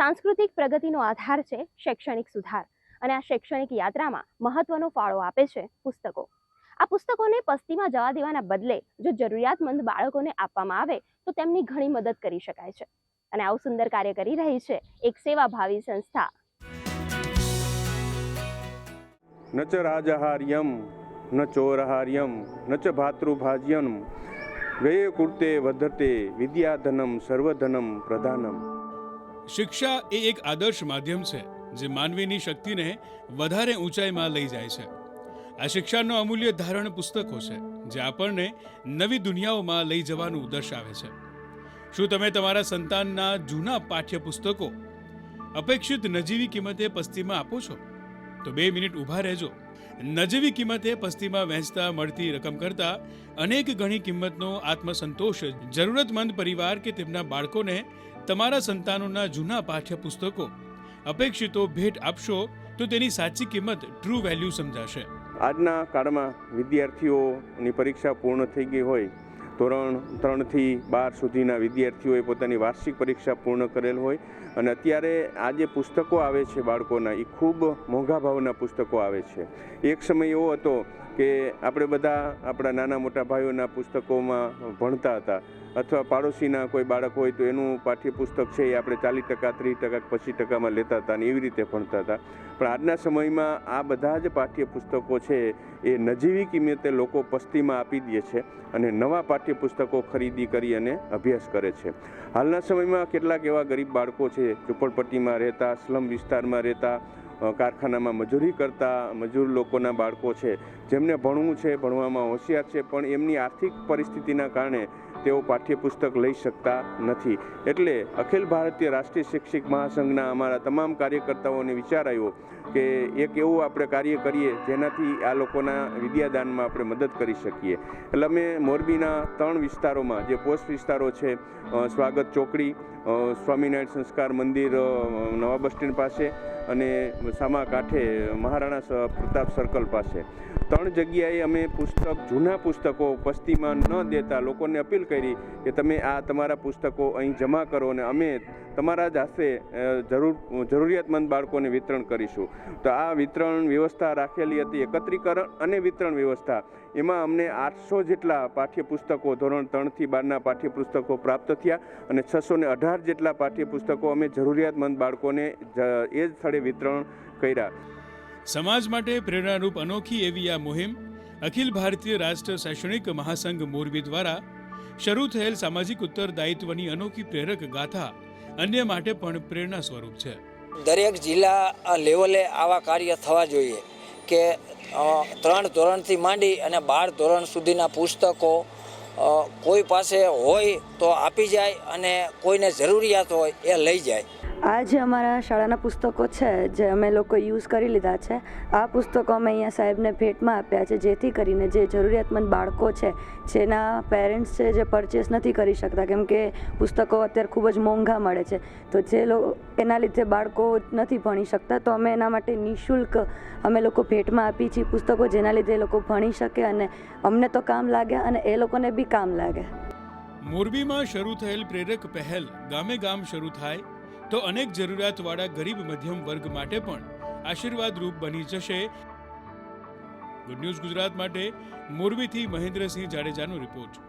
સાંસ્કૃતિક પ્રગતિનો આધાર છે શૈક્ષણિક સુધાર. અને આ શૈક્ષણિક યાત્રામાં મહત્વનો ફાળો આપે છે પુસ્તકો. આ પુસ્તકોને પસ્તીમાં જવા દેવાના બદલે જો જરૂરિયાતમંદ બાળકોને આપવામાં આવે તો તેમની ઘણી મદદ કરી શકાય છે. અને આવું સુંદર કાર્ય કરી રહી છે એક સેવાભાવી સંસ્થા. ન ચ રાજહાર્યમ, ન ચોરહાર્યમ, ન ચ ભાતૃભાજ્યમ. વ્યય કુર્તે વધતે વિદ્યાધનમ, સર્વધનમ પ્રધાનમ. શિક્ષા એ એક આદર્શ માધ્યમ છે, જે માનવીની શક્તિને વધારે ઊંચાઈમાં લઈ જાય છે. આ શિક્ષાનો અમૂલ્ય ધારણ પુસ્તકો છે, જે આપણને નવી દુનિયાઓમાં લઈ જવાનું દર્શાવે છે. શું તમે તમારા સંતાનના જૂના પાઠ્યપુસ્તકો અપેક્ષિત નજીવી કિંમતે પસ્તીમાં આપો છો? તો બે મિનિટ ઊભા રહેજો. નજીવી કિંમતે પસ્તીમાં વહેંચતા મળતી રકમ કરતાં અનેક ગણી કિંમતનો આત્મસંતોષ જરૂરતમંદ પરિવાર કે તેમના બાળકોને તમારા સંતાનોના જૂના પાઠ્યપુસ્તકો. અપેક્ષિતો ભેટ આપશો તો તેની સાચી કિંમત ટ્રુ વેલ્યુ સમજાશે. આજના કાળમાં વિદ્યાર્થીઓની પરીક્ષા પૂર્ણ થઈ ગઈ હોય, ધોરણ ત્રણથી બાર સુધીના વિદ્યાર્થીઓએ પોતાની વાર્ષિક પરીક્ષા પૂર્ણ કરેલ હોય અને અત્યારે આ જે પુસ્તકો આવે છે બાળકોના, એ ખૂબ મોંઘા ભાવના પુસ્તકો આવે છે. એક સમય એવો હતો કે આપણે બધા આપણા નાના મોટા ભાઈઓના પુસ્તકોમાં ભણતા હતા અથવા પાડોશીના કોઈ બાળક હોય તો એનું પાઠ્યપુસ્તક છે એ આપણે ચાલીસ ટકા, ત્રીસ ટકા, પચીસ ટકામાં લેતા હતા અને એવી રીતે ભણતા હતા. પણ આજના સમયમાં આ બધા જ પાઠ્યપુસ્તકો છે એ નજીવી કિંમતે લોકો પસ્તીમાં આપી દે છે અને નવા પાઠ્યપુસ્તકો ખરીદી કરી અને અભ્યાસ કરે છે. હાલના સમયમાં કેટલાક એવા ગરીબ બાળકો છે, ઝૂંપડપટ્ટીમાં રહેતા, સ્લમ વિસ્તારમાં રહેતા કારખાનામાં મજૂરી કરતા મજૂર લોકોના બાળકો છે. જેમને ભણવું છે, ભણવામાં હોશિયાર છે, પણ એમની આર્થિક પરિસ્થિતિના કારણે તેઓ પાઠ્યપુસ્તક લઈ શકતા નથી. એટલે અખિલ ભારતીય રાષ્ટ્રીય શિક્ષક મહાસંઘના અમારા તમામ કાર્યકર્તાઓને વિચાર આવ્યો કે એક એવું આપણે કાર્ય કરીએ જેનાથી આ લોકોના વિદ્યાદાનમાં આપણે મદદ કરી શકીએ. એટલે અમે મોરબીના ત્રણ વિસ્તારોમાં, જે પોસ્ટ વિસ્તારો છે સ્વાગત ચોકડી સ્વામિનારાયણ સંસ્કાર મંદિર નવા બસ સ્ટેન્ડ પાસે અને સામા કાંઠે મહારાણા પ્રતાપ સર્કલ પાસે. ત્રણ જગ્યાએ અમે પુસ્તક, જૂના પુસ્તકો પસ્તીમાં ન દેતા લોકોને અપીલ કરી કે તમે આ તમારા પુસ્તકો અહીં જમા કરો અને અમે તમારા જ હાથે જરૂર, જરૂરિયાતમંદ બાળકોને વિતરણ કરીશું. તો આ વિતરણ વ્યવસ્થા રાખેલી હતી એકત્રીકરણ અને વિતરણ વ્યવસ્થા. એમાં અમને આઠસો જેટલા પાઠ્યપુસ્તકો, ધોરણ ત્રણથી બારના પાઠ્યપુસ્તકો પ્રાપ્ત થયા અને છસો ને અઢાર જેટલા પાઠ્યપુસ્તકો અમે જરૂરિયાતમંદ બાળકોને એ જ સ્થળે વિતરણ કર્યા. સમાજ માટે પ્રેરણારૂપ અનોખી એવી આ મુહિમ અખિલ ભારતીય રાષ્ટ્ર શૈક્ષણિક મહાસંઘ મોરબી દ્વારા શરૂ થયેલ સામાજિક ઉત્તરદાયિત્વની અનોખી પ્રેરક ગાથા અન્ય માટે પણ પ્રેરણા સ્વરૂપ છે. દરેક જિલ્લા લેવલે આવા કાર્ય થવા જોઈએ કે ત્રણ ધોરણથી માંડી અને બાર ધોરણ સુધીના પુસ્તકો કોઈ પાસે હોય તો આપી જાય અને કોઈને જરૂરિયાત હોય એ લઈ જાય. આ જે અમારા શાળાના પુસ્તકો છે, જે અમે લોકો યુઝ કરી લીધા છે, આ પુસ્તકો અમે અહીંયા સાહેબને ભેટમાં આપ્યા છે, જેથી કરીને જે જરૂરિયાતમંદ બાળકો છે, જેના પેરેન્ટ્સ છે, જે પરચેસ નથી કરી શકતા, કેમ કે પુસ્તકો અત્યારે ખૂબ જ મોંઘા મળે છે. તો જે લોકો એના લીધે બાળકો નથી ભણી શકતા, તો અમે એના માટે નિઃશુલ્ક અમે લોકો ભેટમાં આપી છીએ પુસ્તકો, જેના લીધે એ લોકો ભણી શકે અને અમને તો કામ લાગે અને એ લોકોને બી કામ લાગે. મોરબીમાં શરૂ થયેલ પ્રેરક પહેલ ગામે ગામ શરૂ થાય તો અનેક જરૂરિયાતવાળા ગરીબ મધ્યમ વર્ગ માટે પણ આશીર્વાદરૂપ બની જશે. ગુડ ન્યૂઝ ગુજરાત માટે, મોરબીથી મહેન્દ્રસિંહ જાડેજાનો રિપોર્ટ